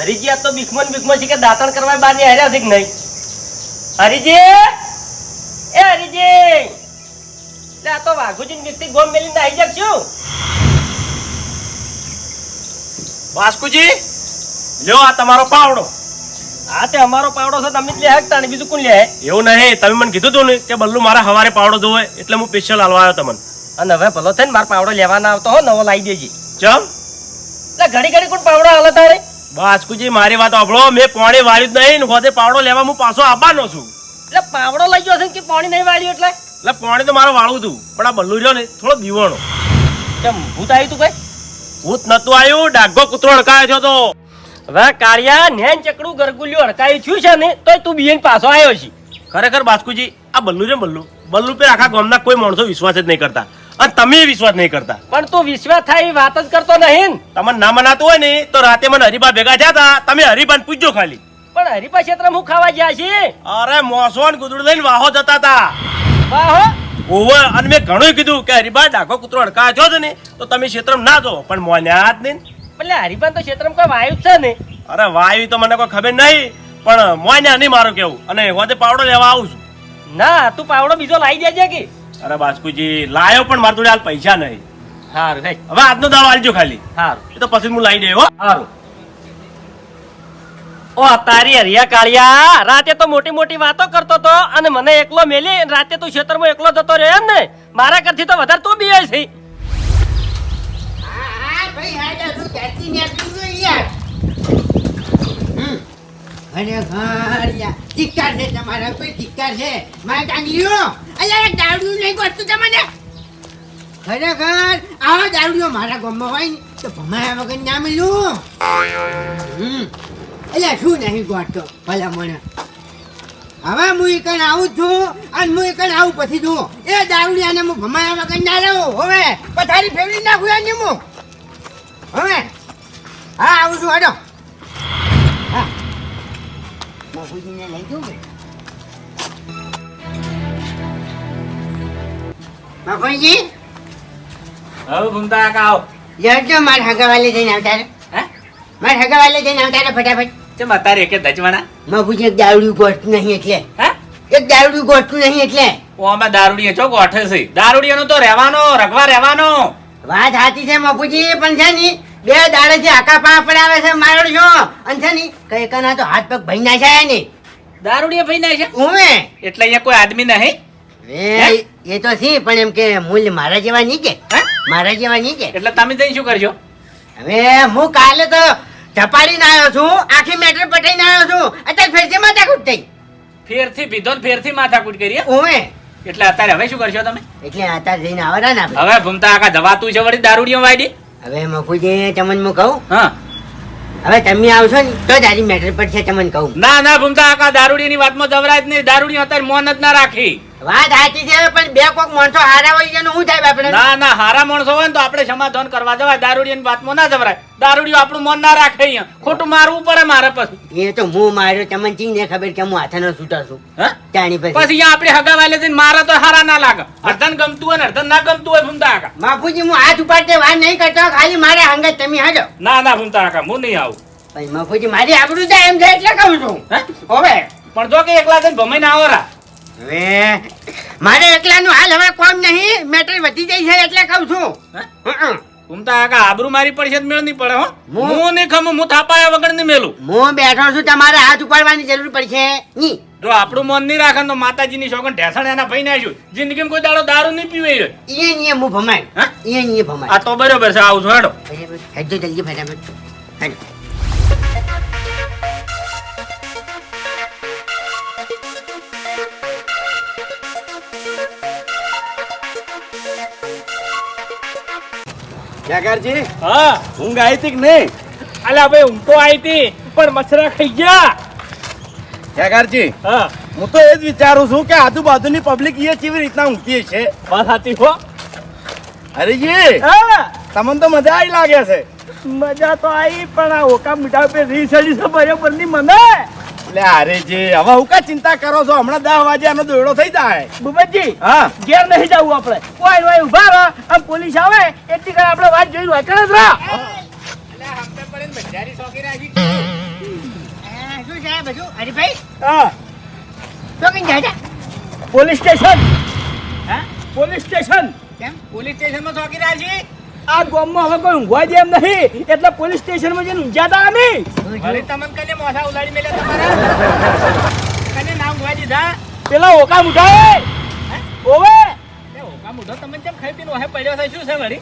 હરીજી આ તો બિકમન બિકમન છે કે દાંતણ કરવા બહારની હાર્યા છે કે નહીં? હરીજી! એ હરીજી! એટલે આ તો વાઘુજી ની વ્યક્તિ ગોમ મેલીને આવી જાય છું. વાસ્કુજી લ્યો આ તમારો પાવડો. આ તે અમારો પાવડો છે તમે લે હકતા ને બીજું કોણ લે? એવું નહીં તમે મને કીધું તું ને કે બલ્લુ મારા હવારે પાવડો જોવે એટલે હું સ્પેશિયલ હાલવા આવ્યો તમને. અને હવે ભલો થઈને મારો પાવડો લેવાના આવતો હો નવો લાવી દેજે. ચમ? એટલે ઘડી ઘડી કોણ પાવડો હાલે તારે? વાસ્કુજી મારી વાત સાંભળો મેં પાણી વાળ્યું જ નહીં હોતે પાવડો લેવા હું પાછો આવવાનો છું. એટલે પાવડો લઈ ગયો છે કે પાણી નહીં વાળ્યું એટલે? એટલે પાણી તો મારે વાળવું હતું પણ આ બલ્લુ રહ્યો ને થોડો દીવાણો. કેમ ભૂત આવ્યું તું કઈ? ભૂત નતું આવ્યું ડાઘો કૂતરો અડકાયો છો તો. હવે કાળિયા નેન ચકડું ગરગુલ્યું અડકાયું થયું છે ને તો તું બીએન પાછો આવ્યો છે. ખરેખર બાસ્કુજી આ બલ્લુ છે બલ્લુ. બલ્લુ પર આખા ગામના કોઈ માણસો વિશ્વાસ જ નહીં કરતા. અને તમે વિશ્વાસ નહીં કરતા. પણ તું વિશ્વાસ થાય એ વાત જ કરતો નહીં ને. તમને ના મનાતું હોય ને તો રાતે મને હરિભા ભેગા થયા હતા. તમે હરીબાને પૂછજો ખાલી. પણ હરિભા ક્ષેત્ર હું ખાવા ગયા છે અરે મોસોન ગુદડું લઈને વાહો જતા હતા. વાહ? ઓવર અને મેં ઘણું કીધું કે હરિભા ડાઘો કૂતરો અડકા છો ને તો તમે ક્ષેત્રમાં ના જો પણ મોન્યા જ નહીં એટલે હરિભા તો ક્ષેત્રમાં કોઈ વાયુ છે ને. અરે વાયુ તો મને કોઈ ખબર નહીં પણ મોન્યા નહીં મારું કેવું અને હોદે પાવડો લેવા આવું છું. ના તું પાવડો બીજો લાવી દેજે કે. અરે બાસ્કુજી લાયો પણ મારા જોડે હાલ પૈસા નહીં. હારું હે હવે આજનો દાડો આલજો ખાલી. હારું. એ તો પછી હું લાવી દેવો હો હારું. ઓ તારી હરિયા કાળિયા રાતે તો મોટી મોટી વાતો કરતો તો અને મને એકલો મેલી અને રાતે તું ક્ષેત્રમાં એકલો જતો રહ્યો એમ ને? મારા કરતી તો વધારે તું બીવે છે. હા ભાઈ હા દાદુ ક્યાંથી નીકળ્યું છું યાર હમ. અરે ઘર યાર. ચિક્કાર છે તમારા કોઈ ચિક્કાર છે? મારા કાંગલીઓ અલ્યા દારૂ નહીં ગોઠતું તમને? ખરેખર? આવો દારૂડિયો મારા ગામમાં હોય ને, તો ભમાયા વગર ના મળ્યું. હમ. એટલે શું નહીં ગોઠતો ભલા મને. હવે હું એકણ આવું છું, અને હું એકણ આવું પછી છું એ દારૂડિયાને હું ભમાયા વગર ના રહું હવે. પથારી ફેરવી નાખું યાર હું. હવે. હા, આવું છું, હાડો. હા. બાપુજીને લઈ જવું બાપુજી? હવે ઘૂમતા કાકા આવો જજો મારે હગાવાલે જઈને આવતા રહે. હે? મારે હગાવાલે જઈને આવતા રહે ફટાફટ. ચમ અત્યારે કે જ ધચવાના બાપુજી એક દારૂડિયું ગોઠતું નહીં એટલે. હે? એક દારૂડી ગોઠતું નહીં એટલે. ઓ અમે દારૂડીએ છો ગોઠે છે. દારૂડીયાનો તો રહેવાનો રગવા રહેવાનો. વાત સાચી છે બાપુજી પણ છે ની બે દાડેથી આકા પા પડાવે છે મારો છો. અને છે ની કઈ કના તો હાથ પગ ભઈ નાખ્યા ને. દારૂડીએ ભઈ ના છે ઓમે એટલે અહીંયા કોઈ આદમી નહીં? એ એ તો સી પણ એમ કે મૂલ્ય મારા જેવા નહીં કે. મારા જેવા નહીં કે. એટલે તમે જઈ શું કરશો હવે હું કાલે તો ઝપાડીને આવ્યો છું આખી મેટર પટાઈને આવ્યો છું. અત્યારે ફેરથી માથા કૂટ થઈ. ફેરથી પીધો ફેરથી માથાકૂટ કરીએ ઓમે એટલે અત્યારે હવે શું કરશો તમે? એટલે અત્યારે જઈને આવવાના ને હવે હવે આખા દવા તું છે વળી દારૂડીઓ વાયડી હવે મફુજી તમને હું કહું? હા. હવે તમે આવશો ને તો જ આરી મેટર પડશે તમને કહું. ના ના ભૂમતા આખા દારૂડીની વાતમાં જવરાય જ નહીં. દારૂડી અત્યારે મોન જ ના રાખી. વાત સાચી છે પણ બે કોક માણસો હારા હોય એનું શું થાય આપણે ના ના હારા માણસો હોય ને તો આપણે સમાધાન કરવા જવાય. દારૂડીની વાતમાં ના જવરાય. દારૂડીઓ આપણું મન ના રાખે અહીંયા. ખોટું મારવું પડે મારે પછી. એ તો હું માર્યો તમને ચી ને ખબર કે હું હાથાનો છૂટા છું જાણી પછી. પછી અહીંયા આપણે હગા વાલે જઈને મારે તો હારા ના લાગે. અર્ધન ગમતું હોય ને અડધન ના ગમતું હોય ભૂમતા આકા બાપુજી હું હાથ ઉપાડતે વાત નહીં કરતો ખાલી મારે હંગત તમે હાજો. ના ના ભૂમતા હું નહીં આવું. બાપુજી મારી આબરૂ જાય એમ છે એટલે કહું છું. હવે. પણ જો કે એકલા જઈને ભમાઈ ના રા હવે મારે એકલાનું હાલ હવે કોમ નહીં મેટર વધી જાય છે એટલે કહું છું? હં. ભૂમતા આબરૂ મારી પડશે તો મેળ નહીં પડે હો. હું- નહીં ખમું હું થાપાયા વગર નહીં મેલું. હું બેઠો છું તમારે હાથ ઉપાડવાની જરૂર પડશે. ની. જો આપણું મન નહીં રાખે તો માતાજીની શોખન ઢેસણ એના ભાઈ નાખ્યું જિંદગીમાં કોઈ દાડો દારૂ નહીં પીવે એ. નહીં હું? ભમાય એ નહીં ભમાય. આ તો બરોબર છે આવું છું હેડો. જલ્દી ફટાફટ. હેડો. જાગરજી હા. ઊંઘ આવી હતી કે નહીં? અલ્યા ભાઈ ઊંઘ તો આવી હતી પણ મચ્છરા ખાઈ ગયા. જાગરજી હા. હું તો એ જ વિચારું છું કે આજુબાજુની પબ્લિક એ કેવી રીતના ઊંઘતી છે વાત સાચી હો. હરીજી હા. તમને તો મજા આવી લાગે છે. મજા તો આવી પણ આ ઓકા મીઠા પે રી સડી છે બરાબરની મને. એટલે અરે જે હવે હું કા ચિંતા કરો છો? હમણાં દસ વાગે આનો દોડો થઈ જાય. બુબતજી હા. ઘેર નહીં જવું આપણે. કોઈ કોઈ ઊભા રહો. આમ પોલીસ આવે એટલી કરે આપણે વાત જોઈ વાંચણ જ રહો. છે. બધું? હરીભાઈ? હા. તો કઈ જાય? Police station. હા? Police station. કેમ? પોલીસ સ્ટેશનમાં ચોકી રહ્યા છીએ આ ગામમાં હવે કોઈ ઊંઘવા દે એમ નહીં. એટલે પોલીસ સ્ટેશનમાં જઈને ઊંઘ્યા હતા અમે. વળી તમને કને મોઢા ઉલાડી મેલ્યા તમારા? કને નામ ગવા દીધા? પેલા ઓકા મુઠાએ ઓવે. ઓકામ ઓકા મોઢો તમને કેમ ખાઈ પીને ઓહે પડ્યો છે? શું છે વળી?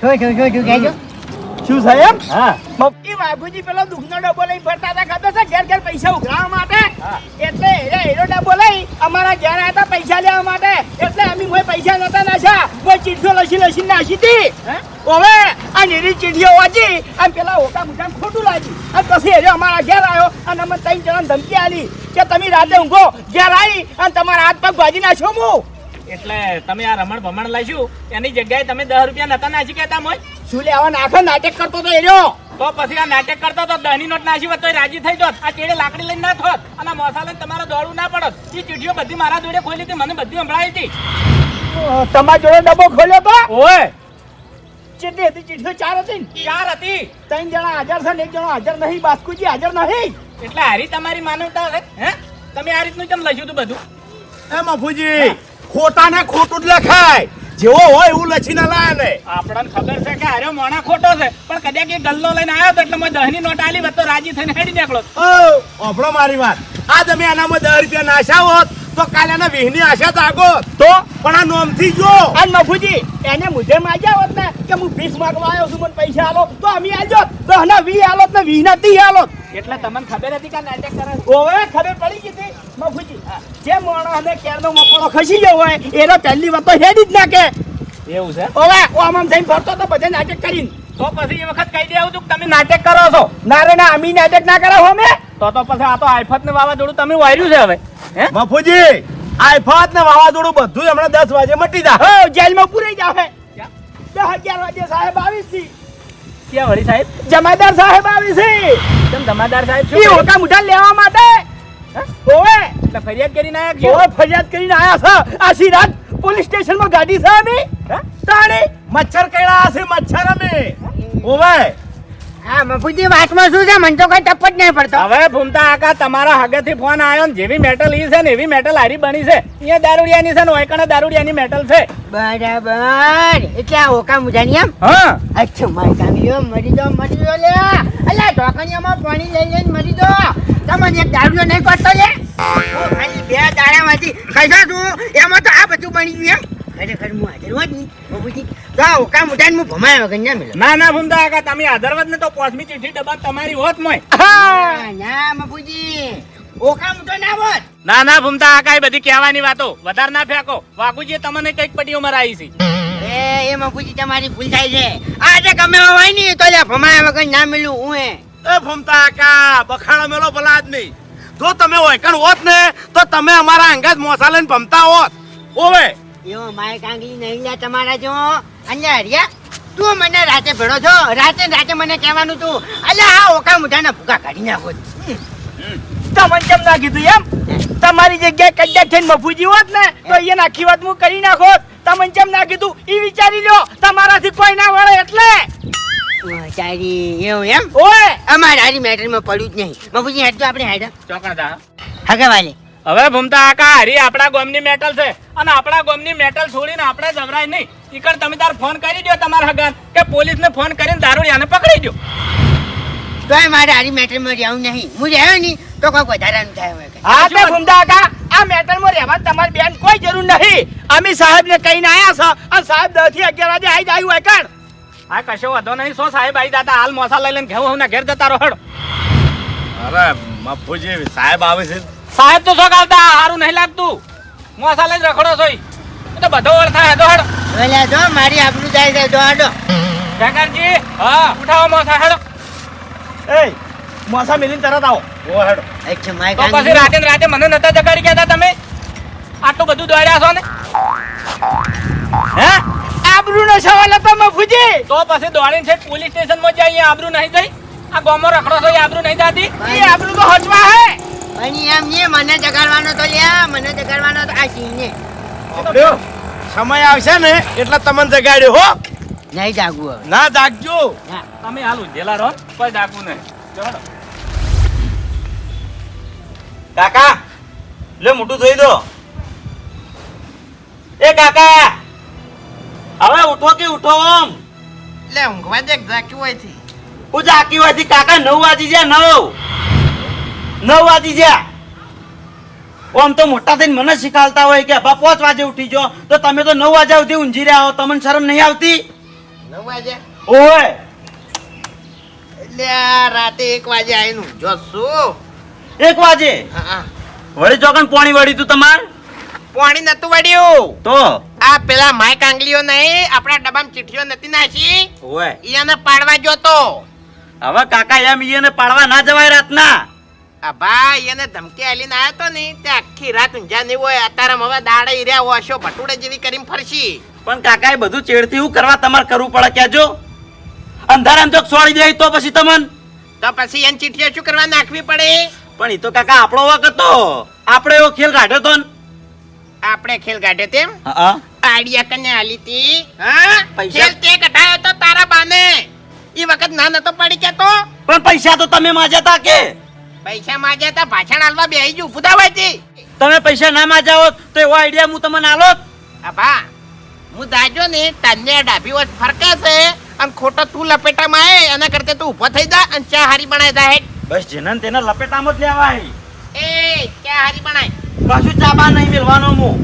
શું શું શું શું કહેજો શું સાહેબ હા. મફતી બાબુજી પેલો દુખનો ડબ્બો લઈને ફરતા હતા ખબર છે? ઘેર ઘેર પૈસા ઉઘરાવા માટે. એટલે એ હીરો ડબ્બો લઈ અમારા ઘેર આવ્યા હતા પૈસા લેવા માટે. એટલે અમે કોઈ પૈસા નતા નાખ્યા. કોઈ ચીઠીઓ લસી લસી નાખી હતી. હવે આ નીરી ચીઠીઓ વાંચી અને પેલા ઓકા મુઠાને ખોટું લાગી અને પછી હીરો અમારા ઘેર આવ્યો અને અમે ત્રણ જણા ધમકી આલી કે તમે રાતે ઊંઘો ઘેર આવી અને તમારા હાથ પગ ભાજી નાખ્યો હું એટલે તમે આ રમણ ભમણ લઈશું. એની જગ્યાએ તમે દસ રૂપિયા નતા નાસી કહેતા મોય. શું લેવા નાખો નાટક કરતો તો હીરો તો પછી આ નાટક કરતો તો દહની નોટ નાસી હોત તો રાજી થઈ જોત. આ ચેડે લાકડી લઈને ના થોત અને આ મોસા લઈને તમારે દોડવું ના પડત. એ ચીઠીઓ બધી મારા જોડે ખોલી હતી મને બધી સંભળાઈ હતી. તમારા જોડે ડબ્બો ખોલ્યો તો ઓય. ચેટલી હતી ચીઠીઓ? ચાર હતી? ચાર હતી. ત્રણ જણા હાજર છે ને એક જણો હાજર નહીં. બાસ્કુજી હાજર નહીં. એટલે હારી તમારી માનવતા હે તમે આ રીતનું કેમ લખ્યું હતું બધું? એ મફુજી ખોટા ને ખોટું જ લખાય. જેવો હોય એવું લખીને લાય ને આપણને ખબર છે કે અરે મોણા ખોટો છે. પણ કદાચ એ ગલ્લો લઈને આવ્યો તો એટલે મેં દહની નોટ આલી તો રાજી થઈને હેડી નીકળો. ઓ ઓભળો મારી વાત. આ તમે આનામાં દસ રૂપિયા નાશા હોત તો કાલે એના વીહની આશા જાગો તો? પણ આ નોમથી જો. આ નફુજી એને મુજે માગ્યા હોત ને કે હું ભીખ માંગવા આવ્યો છું મને પૈસા આલો. તો અમે આજો દસ ના વી આલો ને વી ના તી આલો એટલે તમને ખબર હતી કે નાટક કરે? ઓવે ખબર પડી ગઈ હતી. મફુજી જે માણસને કેરનો મપણો ખસી ગયો હોય એનો પહેલી વાત તો હેડી જ નાખે. એવું છે? ઓવે ઓ આમ થઈને ફરતો તો બધે નાટક કરીને. તો પછી એ વખત કહી દેવું તું કે તમે નાટક કરો છો. ના રે ના અમી નાટક ના કરાવો અમે. તો તો પછી આ તો આફત ને વાવાઝોડું તમે વાયર્યું છે હવે હે? બાપુજી આફત ને વાવાઝોડું બધું હમણાં દસ વાગે મટી જા હો જેલમાં પૂરાઈ જાવે દસ અગિયાર વાગે સાહેબ આવી છે. ક્યાં વળી સાહેબ? જમાદાર સાહેબ આવી છે. કેમ જમાદાર સાહેબ શું ઓકા મુઠા લેવા માટે? ઓવે. એટલે ફરિયાદ કરીને આવ્યા ઓવે ફરિયાદ કરીને આયા છે. આ સિરાજ પોલીસ સ્ટેશનમાં ગાડી છે અમે? તાણી મચ્છર કેળા છે મચ્છર અમે. ઓવે. હા મફુજી વાતમાં શું છે? મને તો કઈ ટપ જ નહીં પડતો. હવે ભૂમતા આકા તમારા હગેથી ફોન આવ્યો ને જેવી મેટલ ઈ છે ને એવી મેટલ હારી બની છે. અહીંયા દારૂડિયાની છે ને ઓયકણે દારૂડિયાની મેટલ છે. બરાબર. એટલે આ ઓકા મુજાની એમ? હા. અચ્છા મારી કાંગલીઓ મરી દો મરી દો લે. અલ્યા ઢોકણિયામાં પાણી લઈ લઈને મરી દો. તમને એક દારૂડિયો નહીં કરતો લે. ખાલી બે દાડામાંથી ખાઈશો તું. એમાં તો આ બધું બની ગયું એમ. ખરેખર હું હાજર હોત નહીં બાબુજી તો આ ઓકા મુજાને હું ભમાયા વગર ના મિલો ના ના ભૂમતા આકા તમે આધરવત ને તો પોસમી ચીઠી ડબ્બા તમારી હોત મોય. ના ના બાપુજી ઓકા મુજો ના હોત ના ના ભૂમતા આકા એ બધી કહેવાની વાતો. વધારે ના ફેંકો. વાઘુજીએ તમને કંઈક પટીઓ મરાઈ છે. એ એ બાપુજી તમારી ભૂલ થાય છે. આજે ગમે હોય ને તો ભમાયા વગર ના મિલું હું એ. એ ભૂમતા કાકા બખાડા મેલો ભલા આદમી જો તમે ઓયકણ હોત ને તો તમે અમારા અંગાજ મોસા લઈને ભમતા હોત. ઓવે એવો માય કાંગલી નહીં લે તમારા જો. અહીંયા હરિયા તું મને રાતે ભેળો છો? રાતે રાતે મને કહેવાનું તું. અલ્યા આ ઓકા મુઠાના ભૂકા કાઢી નાખો. તમને કેમ ના કીધું એમ? તમારી જગ્યાએ કદાચ થઈને મફુજી હોત ને તો અહીંયા નાખી વાત હું કરી નાખોત તમને કેમ ના કીધું? એ વિચારી લ્યો તમારાથી કોઈ ના વળે એટલે. ચારી એવું એમ? ઓય! અમારે હારી મેટરમાં પડ્યું જ નહીં. મફુજી હેડ તો આપણે હેડ ચોકડા હગે વાલે હવે ભૂમતા આકા હરી આપણા ગામની મેટલ છે. અને આપણા ગામની મેટલ છોડીને આપણે જવરાય નહીં. ઈકડ તમે તાર ફોન કરી દો તમારા હગાન કે પોલીસને ફોન કરીને દારૂડિયાને પકડી દો તોય મારે હારી મેટરમાં રહેવું નહીં. હું રહ્યો નહીં તો કોઈ વધારાનું થાય કંઈ. હા તો ભૂમતા આકા આ મેટલમાં રહેવા તમારી બેન કોઈ જરૂર નહીં. અમે સાહેબને કહીને આયા છો અને સાહેબ દસથી અગિયાર વાગે આવી જાય હોય હા કશો વધો નહીં. સો સાહેબ આવી દાતા હાલ મોસા લઈ લઈને ઘેવું ના ઘેર જતા રહો અરે મફુજી સાહેબ આવે છે. સાહેબ તો શું આવતા સારું નહીં લાગતું. મોસા લઈને રખડો છો. એ તો બધો ઓળખા હેડો. હેડો જો મારી આપણું જાય છે જો હાડો. જગરજી હા ઉઠાવો મોસા હેડો. એ મોસા મિલીને તરત આવો. ઓ હેડો. અચ્છા માય તો પછી રાતે ને રાતે મને નતા જગાડી ગયા તમે? આટલું બધું દોડ્યા છો ને? હે? આબરૂ નો સવાલ હતો મફુજી. તો પછી દોડીને છે પોલીસ સ્ટેશનમાં જઈએ આબરૂ નહીં થઈ? આ ગોમો રખડો છો એ આબરૂ નહીં જાતી એ આબરૂ તો હચવા હે. પણ એમ નહીં મને જગાડવાનો તો લ્યા મને જગાડવાનો તો આ સિંહને સમય આવશે ને એટલે તમને જગાડ્યો હો. નહીં જાગવું હવે. ના જાગજો. તમે હાલ ઉજેલા રહો કોઈ જાગવું નહીં. કાકા લે મોટું જોઈ દો. એ કાકા હવે ઉઠો કે ઉઠો ઓમ? લે ઊંઘવા દે જાક્યું હોયથી હું જાકી હોયથી કાકા નવ વાગી જ્યા નવ. નવ વાગી જ્યા ઓમ તો મોટા થઈને મને શીખાલતા હોય કે બા પાંચ વાગે ઉઠી જો તો તમે તો નવ વાગ્યા સુધી ઊંઝી રહ્યા હો તમને શરમ નહીં આવતી? નવ વાગે ઓય. એટલે રાતે એક વાગે આવીને ઊંઝો છું એક વાગે. વળી ચોકન પાણી વળી તું તમાર? પાણી નતું વળ્યું. તો? આ પેલા માય કાંગલીઓ નહીં આપણા ડબ્બામાં ચીઠીઓ નથી નાખી. ઓય. ઈયાને પાડવા જોતો હવે કાકા એમ ઈયાને પાડવા ના જવાય રાતના. આ ભાઈ એને ધમકી આલીને આવ્યો તો ને તે આખી રાત ઊંઝા નહીં હોય. અત્યારે હવે દાડે ઈર્યા ઓશો ભટુડે જેવી કરીને ફરશી. પણ કાકા એ બધું ચેડથી હું કરવા તમારે કરવું પડે કેજો અંધારામ જો સોળી દે તો પછી તમન. તો પછી એને ચીઠીઓ શું કરવા નાખવી પડે? પણ એ તો કાકા આપણો વખત હતો. આપણે એવો ખેલ કાઢ્યો તો આપણે ખેલ કાઢ્યો તેમ? આઈડિયા કને આલી તી? હા? પૈસા- ખેલ તે કઢાયો તો તારા બાને. એ વખત ના નતો પડી કેતો પણ પૈસા તો તમે માજ્યા તા કે? પૈસા માંગ્યા તા ભાષણ આલવા બેહી જુ તી તમે પૈસા ના માજ્યા હોત તો એવો આઈડિયા હું તમને આલોત. અભા હું દાજો ને તને ડાભી વચ ફરકાશે અને ખોટો તું લપેટામાં આવે એના કરતે તું ઊભો થઈ જા અને ચા હારી બનાવી દા હેડ બસ જેનન તેના લપેટામાં જ લેવાય. એ ચા હારી બનાય. પાછું ચા બા નહીં મેળવાનો હું.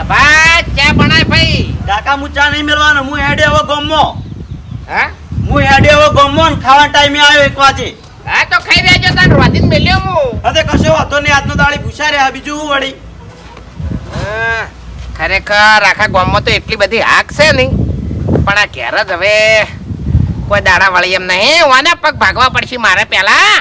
અભા ચા બનાય ભાઈ. કાકા હું ચા નહીં મેળવાનો હું હેડે હવે ગમો. હા? હું હેડે હવે ગમો ને ખાવા ટાઈમે આવ્યો એક વાગે. હા તો ખાઈ રહેજો તાન રોધીને મેલ્યો હું. અરે કશો વાતો નહીં આજનો દાળી ભૂસા રહ્યા બીજું હું વળી? હા, ખરેખર આખા ગામમાં તો એટલી બધી હાક છે નહીં. પણ આ ઘેર જ હવે કોઈ દાડા વળી એમ નહીં. વાના પગ ભાગવા પડશે મારે પહેલા.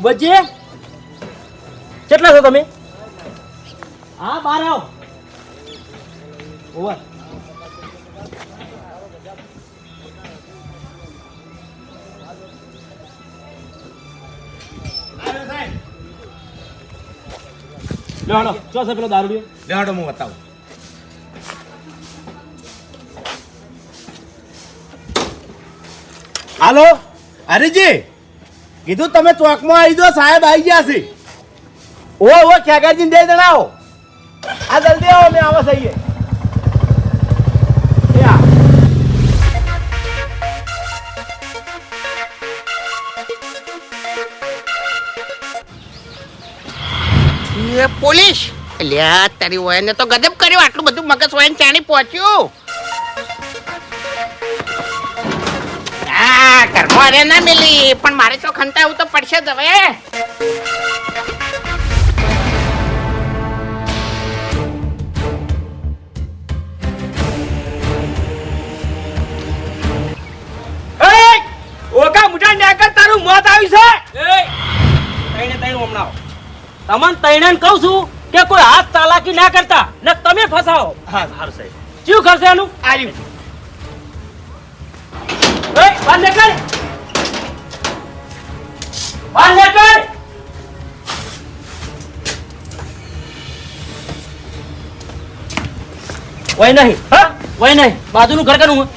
કુબતજી કેટલા છો તમે? હા બાર આવો. ઓવર. લો હાલો. ચો છે પેલો દારૂડિયો? લેવાડો હું બતાવું. હાલો હરીજી. કીધું તમે ચોકમાં આવી જો સાહેબ આવી ગયા છે. ઓ ઓ, ખેગારજીને દે જણાવો. આ જલ્દી આવો મેં આવા સહીએ પોલીસ. લ્યા તારી વયને તો ગજબ કર્યો. આટલું બધું મગજ વયન ચાણી પહોંચ્યું. આ ઘરમાં અરે ના મિલી પણ મારે તો ખંતાવું તો પડશે જ હવે. ઓકા મુઠા નેકર તારું મોત આવ્યું છે. તઈને તઈને હમણાં. તમને તઈને કહું છું કે કોઈ હાથ ચાલાકી ના કરતા ને તમે ફસાવો. હા સારું સાહેબ. શું કરશે એનું? આવ્યું એ બહાર નીકળ બહાર નીકળ વય નહીં. હા? વય નહીં. બાજુનું ઘર કરું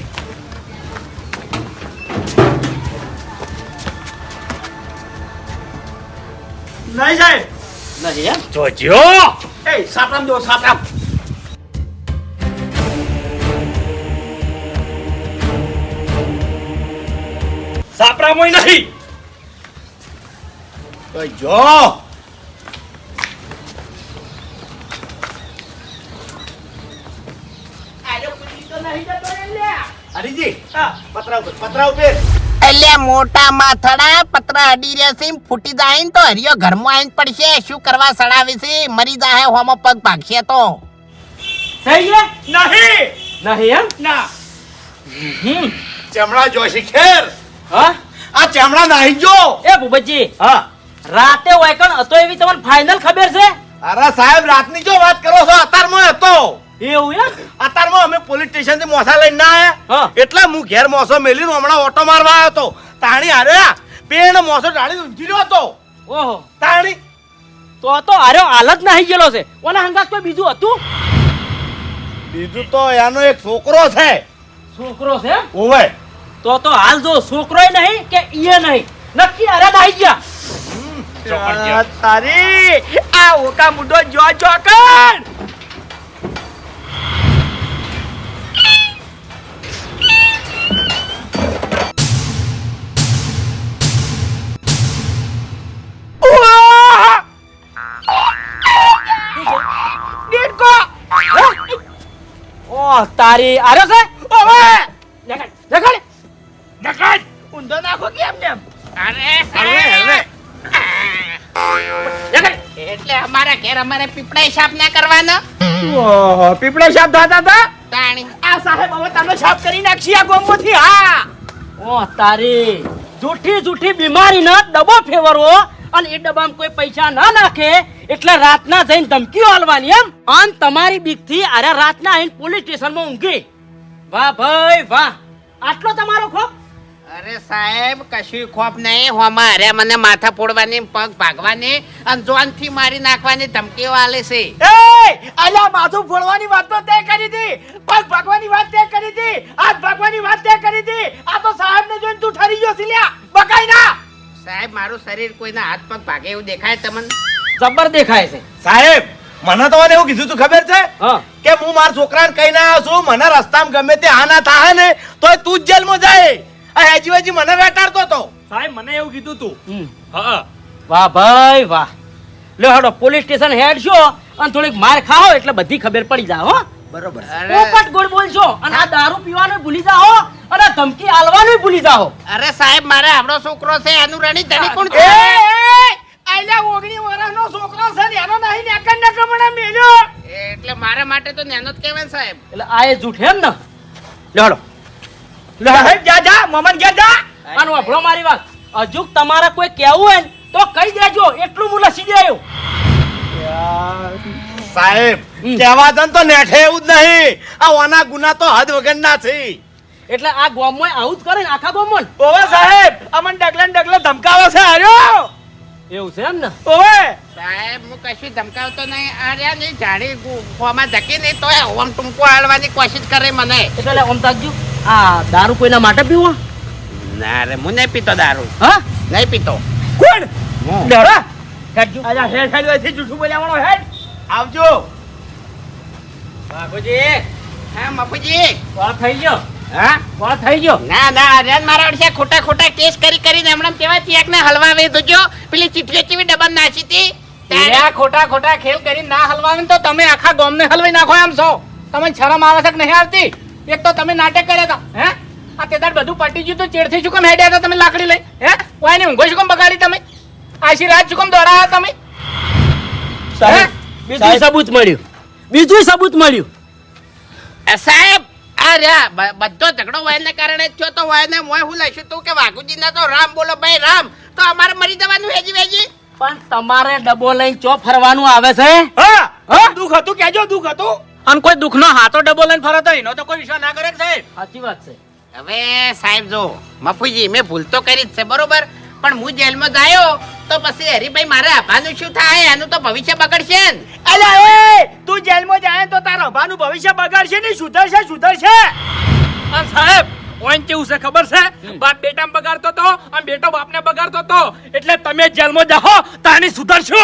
નહીં સાહેબ. નહીં એમ? જોજો એ સાપરામ દો સાપરામ. સાપરામોય નહીં. જો. હરીજી પતરા ઉપર પતરા ઉપર. એટલે મોટા માથડા પતરા અડી રહ્યા છે ફૂટી જાય ને તો હરિયો ઘરમાં આવીને પડશે. શું કરવા સડાવી છે? મરી જાય હોમો પગ ભાગશે તો. થઈ ગયા? નહીં. નહીં એમ? ના. ચમડા જોશી ખેર. હા? આ ચામડા નાહી જો એ ભૂપતજી હા. રાતે વાયકણ હતો એવી તમને ફાઇનલ ખબર છે? અરે સાહેબ રાતની જો વાત કરો છો અતારમાં હતો. એવું એમ? અતારમાં અમે પોલીસ સ્ટેશનથી મોસા લઈને ના. આયા. એટલે હું ઘેર મોસો મેલીને હમણાં ઓટો મારવા આવ્યો હતો. તાણી હારે પેણ મોસો ઢાળી ઊંઘી રહ્યો હતો. ઓહો. તાણી. તો તો આર્યો હાલત નાહી ગયેલો છે. ઓના હંગાત કોઈ બીજું હતું? બીજું તો એનો એક છોકરો છે. છોકરો છે? ઓવે તો તો હાલ જો છોકરોય નહીં કે ઈએ નહીં? નક્કી અરે આવી ગયા. તારી આ ઓકા મુડો જો ઓ તારી આર્યો છે? ઓવે ઊંધો નાખો કેમ ને અરે એટલે અમારા ઘેર અમારે પીપળા હિસાબ ના કરવાનો? પીપળા પીપળો સાપ થતા હતા? તાણી. આ સાહેબ હવે તમને સાફ કરી નાખશી આ ગોમમાંથી હા. ઓ તારી. જૂઠી જૂઠી બીમારી ના ડબો ફેરવો અને એ ડબ્બામાં કોઈ પૈસા ના નાખે એટલે રાતના જઈને ધમકીઓ હાલવાની એમ. અને તમારી બીકથી અરે રાતના આવીને પોલીસ સ્ટેશનમાં ઊંઘી. વાહ ભાઈ વાહ. આટલો તમારો ખોફ? અરે સાહેબ કશું ખોફ નહીં. હોમાં અરે મને માથા ફોડવાની પગ ભાગવાની અને જોનથી મારી નાખવાની ધમકીઓ આલે છે. એ અલ્યા માથું ફોડવાની વાત તો તે કરી હતી પગ ભાગવાની વાત તે કરી હતી હાથ ભાગવાની વાત તે કરી હતી આ તો સાહેબ ને જોઈને તું ઠરી ગયો સિલ્યા બકાઈ ના. સાહેબ મારું શરીર કોઈના હાથ પગ ભાગે એવું દેખાય તમને? જબર દેખાય છે. સાહેબ મને તો મને એવું કીધું તું ખબર છે? હા. કે હું મારા છોકરાને કઈ ના છું મને રસ્તામાં ગમે તે આના થાય ને તો તું જ જેલમાં જાય. આ હેજી મને વેટાડતો હતો સાહેબ મને એવું કીધું તું. હા. વાહ ભાઈ વાહ. લે હેડો પોલીસ સ્ટેશન હેડ છો અને થોડીક માર ખાઓ એટલે બધી ખબર પડી જાય હો. બરોબર. પોપટ ગોળ બોલશો અને આ દારૂ પીવાનું ભૂલી જાઓ અને ધમકી આલવાનું ભૂલી જાઓ. અરે સાહેબ મારે આપણો છોકરો છે એનું રણી ધણી કોણ છે? આલ્યા ઓગણી વર્ષનો છોકરો છે એનો નહીં મને મેલ્યો. એટલે મારા માટે તો નેનો જ કહેવાય સાહેબ. એટલે આ એ જૂઠ એમ ને? લ્યો હેડો લ્યો જા જા મમન ઘેર જા. અને વાપરો મારી વાત. હજુ તમારે કોઈ કહેવું હોય તો કહી દેજો એટલું હું લસી દે આવ્યો સાહેબ. કહેવા દન તો નેઠે એવું જ નહીં. આ ઓના ગુના તો હદ વગરના છે. એટલે આ ગોમમાં આવું જ કરે ને આખા ગોમમાં ઓવે સાહેબ અમન ડગલે ને ધમકાવો ધમકાવે છે આર્યો એવું છે એમ ને ઓવે. સાહેબ હું કશું ધમકાવતો નહીં. આ નહીં જાડી ગોમાં ધકી નહીં તો ઓમ ટૂંકો હાલવાની કોશિશ કરે મને. એટલે ઓમ તાકજો આ દારૂ કોઈના માટે પીવો? ના રે હું નહીં પીતો દારૂ. હા? નહીં પીતો. કોણ? લેડો હેડજો આજા હેડ હેડથી જૂઠું બોલ્યા વાળો હેડ. આવજો. બાપુજી. હા બાપુજી. કોણ થઈ ગયો? હા? વાત થઈ ગયો? ના ના અરે મારા વર્ષે ખોટા ખોટા કેસ કરી કરીને હમણાં કેવા ચેક ને હલવાવી દોજો પેલી ચીઠી ચીવી ડબલ નાસી હતી. ખોટા ખોટા ખેલ કરી ના હલવાવે તો તમે આખા ગામને હલવાઈ નાખો એમ છો. તમે શરમ આવે છે કે નહીં આવતી? એક તો તમે નાટક કર્યા હતા હે? આ તેદાર બધું પટી ગયું તો ચેડથી શું કેમ હેડ્યા હતા તમે લાકડી લઈ હે? કોઈ ને ઊંઘો શું કેમ બગાડી તમે? આશી રાત શું કેમ દોડાયા તમે? સાહેબ બીજું સબૂત મળ્યું. બીજું સબૂત મળ્યું. સાહેબ આ રહ્યા બધો ઝઘડો વાયને કારણે થયો તો વાયને મોય હું લઈશું તું કે વાઘુજીના તો રામ બોલો ભાઈ રામ. તો અમારે મરી જવાનું હેજી વેજી. પણ તમારે ડબો લઈને ચો ફરવાનું આવે છે? હા હા? દુઃખ હતું કેજો દુઃખ હતું. અને કોઈ દુઃખનો હાથો ડબો લઈને ફરતો એનો તો કોઈ વિશ્વાસ ના કરે કે સાહેબ? સાચી વાત છે. હવે સાહેબ જો મફુજી મેં ભૂલ તો કરી જ છે બરોબર? પણ હું જેલમાં જાયો તો પછી હરીભાઈ મારે આભાનું શું થાય? એનું તો ભવિષ્ય બગડશે ને અલ્યા એ તું જેલમાં જાય તો તારા અભાનું ભવિષ્ય બગડશે નહીં સુધરશે સુધરશે. પણ સાહેબ ઓઈન કેવું છે ખબર છે? બાપ બેટા બગાડતો તો અને બેટો બાપને બગાડતો તો. એટલે તમે જેલમાં જાઓ તાની સુધરશો.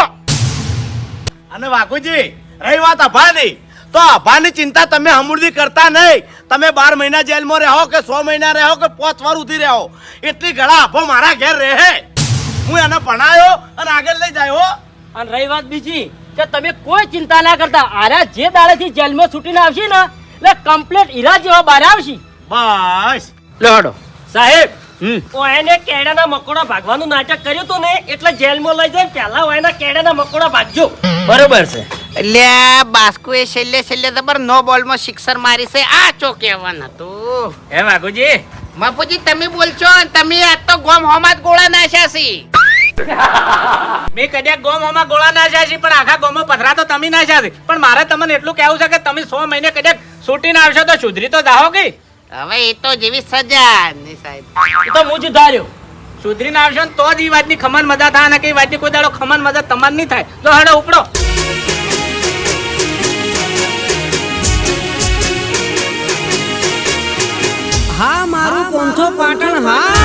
અને વાઘુજી રહી વાત અભાની. તો આભાની ચિંતા તમે હમુરદી કરતા નહીં. તમે બાર મહિના જેલમાં રહો કે સો મહિના રહો કે પાંચ વાર ઉધી રહો. એટલી ઘણા આભો મારા ઘેર રહે. હું એને ભણાયો અને આગળ લઈ જાય હો. અને રહી વાત બીજી કે તમે કોઈ ચિંતા ના કરતા. આરા જે દાડેથી જેલમાં છૂટીને આવશે ને એટલે કમ્પ્લીટ ઈરા જેવા બહાર આવશે. બસ. લેડો સાહેબ ઓ એને કેડાના મકોડા ભાગવાનું નાટક કર્યું તું ને એટલે જેલમાં લઈ જાય પહેલા એના કેડાના મકોડા ભાગજો. બરોબર છે. એટલે બાસ્કુએ છેલ્લે છેલ્લે જબર નો બોલમાં સિક્સર મારી છે. આ ચો કહેવાનું હતું? હે વાઘુજી? બાપુજી તમે બોલશો તમે આજ તો ગોમ હોમાં જ ગોળા નાખ્યા છે. મેં કદાચ ગોમોમાં ગોળા નાખ્યા છે પણ આખા ગોમો પથરા તો તમે નાખ્યા છે. પણ મારે તમને એટલું કહેવું છે કે તમે સો મહિને કદાચ છૂટીને આવશો તો સુધરી તો જાઓ કે? હવે એ તો જેવી સજા ને સાહેબ. એ તો હું જ સુધરી સુધરીને આવશો ને તો જ એ વાતની ખમન મજા થાય ને કે એ વાતની કોઈ દાડો ખમન મજા તમાર નહીં થાય. તો હડો ઉપડો. મારું પોંથો પાટણ હા?